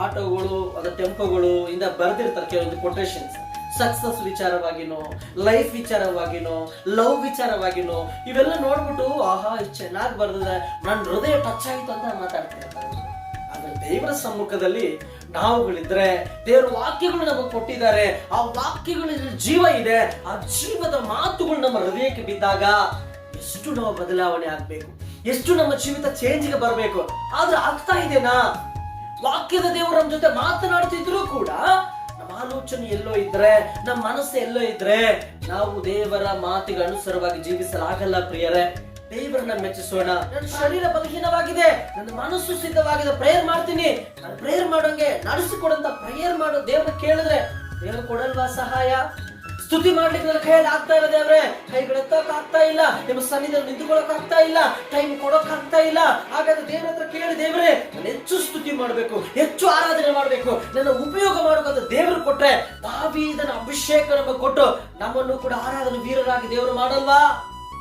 ಆಟೋಗಳು ಅದರ ಟೆಂಪೋಗಳು ಇಂದ ಬರೆದಿರ್ತಾರೆ ಕೆಲವೊಂದು ಕೊಟೇಶನ್ಸ್ ಸಕ್ಸಸ್ ವಿಚಾರವಾಗಿನೋ ಲೈಫ್ ವಿಚಾರವಾಗಿನೋ ಲವ್ ವಿಚಾರವಾಗಿನೋ, ಇವೆಲ್ಲ ನೋಡ್ಬಿಟ್ಟು, ಆಹಾ, ಇದು ಚೆನ್ನಾಗಿ ಬರ್ದಿದೆ. ನನ್ನ ಹೃದಯ ಟಚ್ ಆಯ್ತು ಅಂತ ಮಾತಾಡ್ತಿರ್ತಾರೆ ಆದ್ರೆ ದೇವರ ಸಮ್ಮುಖದಲ್ಲಿ ನಾವುಗಳಿದ್ರೆ, ದೇವರ ವಾಕ್ಯಗಳು ನಮಗೆ ಕೊಟ್ಟಿದ್ದಾರೆ. ಆ ವಾಕ್ಯಗಳ ಜೀವ ಇದೆ. ಆ ಜೀವದ ಮಾತುಗಳು ನಮ್ಮ ಹೃದಯಕ್ಕೆ ಬಿದ್ದಾಗ ಎಷ್ಟು ನಾವು ಬದಲಾವಣೆ ಆಗ್ಬೇಕು? ಎಷ್ಟು ನಮ್ಮ ಜೀವಿತ ಚೇಂಜ್ಗೆ ಬರಬೇಕು? ಆದ್ರೆ ಆಗ್ತಾ ಇದೆನಾ? ವಾಕ್ಯದ ದೇವರು ನಮ್ಮ ಜೊತೆ ಮಾತನಾಡ್ತಿದ್ರು ಕೂಡ ನಮ್ಮ ಆಲೋಚನೆ ಎಲ್ಲೋ ಇದ್ರೆ, ನಮ್ಮ ಮನಸ್ಸು ಎಲ್ಲೋ ಇದ್ರೆ ನಾವು ದೇವರ ಮಾತಿಗೆ ಅನುಸಾರವಾಗಿ ಜೀವಿಸಲಾಗಲ್ಲ ಪ್ರಿಯರೇ. ದೇವರನ್ನ ಮೆಚ್ಚಿಸೋಣ. ನನ್ನ ಶರೀರ ಬಲಹೀನವಾಗಿದೆ. ನನ್ನ ಮನಸ್ಸು ಸಿದ್ಧವಾಗಿದೆ. ಪ್ರೇಯರ್ ಮಾಡ್ತೀನಿ. ನಾನು ಪ್ರೇಯರ್ ಮಾಡೋಂಗೆ ನಡೆಸಿಕೊಡಂತ ಪ್ರೇಯರ್ ಮಾಡೋ ದೇವ್ರ ಕೇಳಿದ್ರೆ, ದೇವ್ರು ಕೊಡಲ್ವಾ ಸಹಾಯ? ಸ್ತುತಿ ಮಾಡ್ಲಿಕ್ಕೆ ನನ್ನ ಕೈಯಲ್ಲಿ ಆಗ್ತಾ ಇಲ್ಲ ದೇವ್ರೆ. ಕೈಗಳೆತ್ತೋಕ್ ಇಲ್ಲ. ನಿಮ್ಮ ಸನ್ನಿಧಿಯಲ್ಲಿ ನಿಂತ್ಕೊಳ್ಳೋಕ್ ಆಗ್ತಾ ಇಲ್ಲ. ಟೈಮ್ ಕೊಡೋಕ್ ಆಗ್ತಾ ಇಲ್ಲ. ಹಾಗಾದ್ರೆ ದೇವ್ರ, ನಾನು ಹೆಚ್ಚು ಸ್ತುತಿ ಮಾಡಬೇಕು, ಹೆಚ್ಚು ಆರಾಧನೆ ಮಾಡಬೇಕು. ನನ್ನ ಉಪಯೋಗ ಮಾಡೋಕಂತ ದೇವರು ಕೊಟ್ಟರೆ ತಾವೀದನ ಅಭಿಷೇಕ ನಮಗೆ ಕೊಟ್ಟು ನಮ್ಮನ್ನು ಕೂಡ ಆರಾಧನೆ ವೀರರಾಗಿ ದೇವರು ಮಾಡಲ್ವಾ?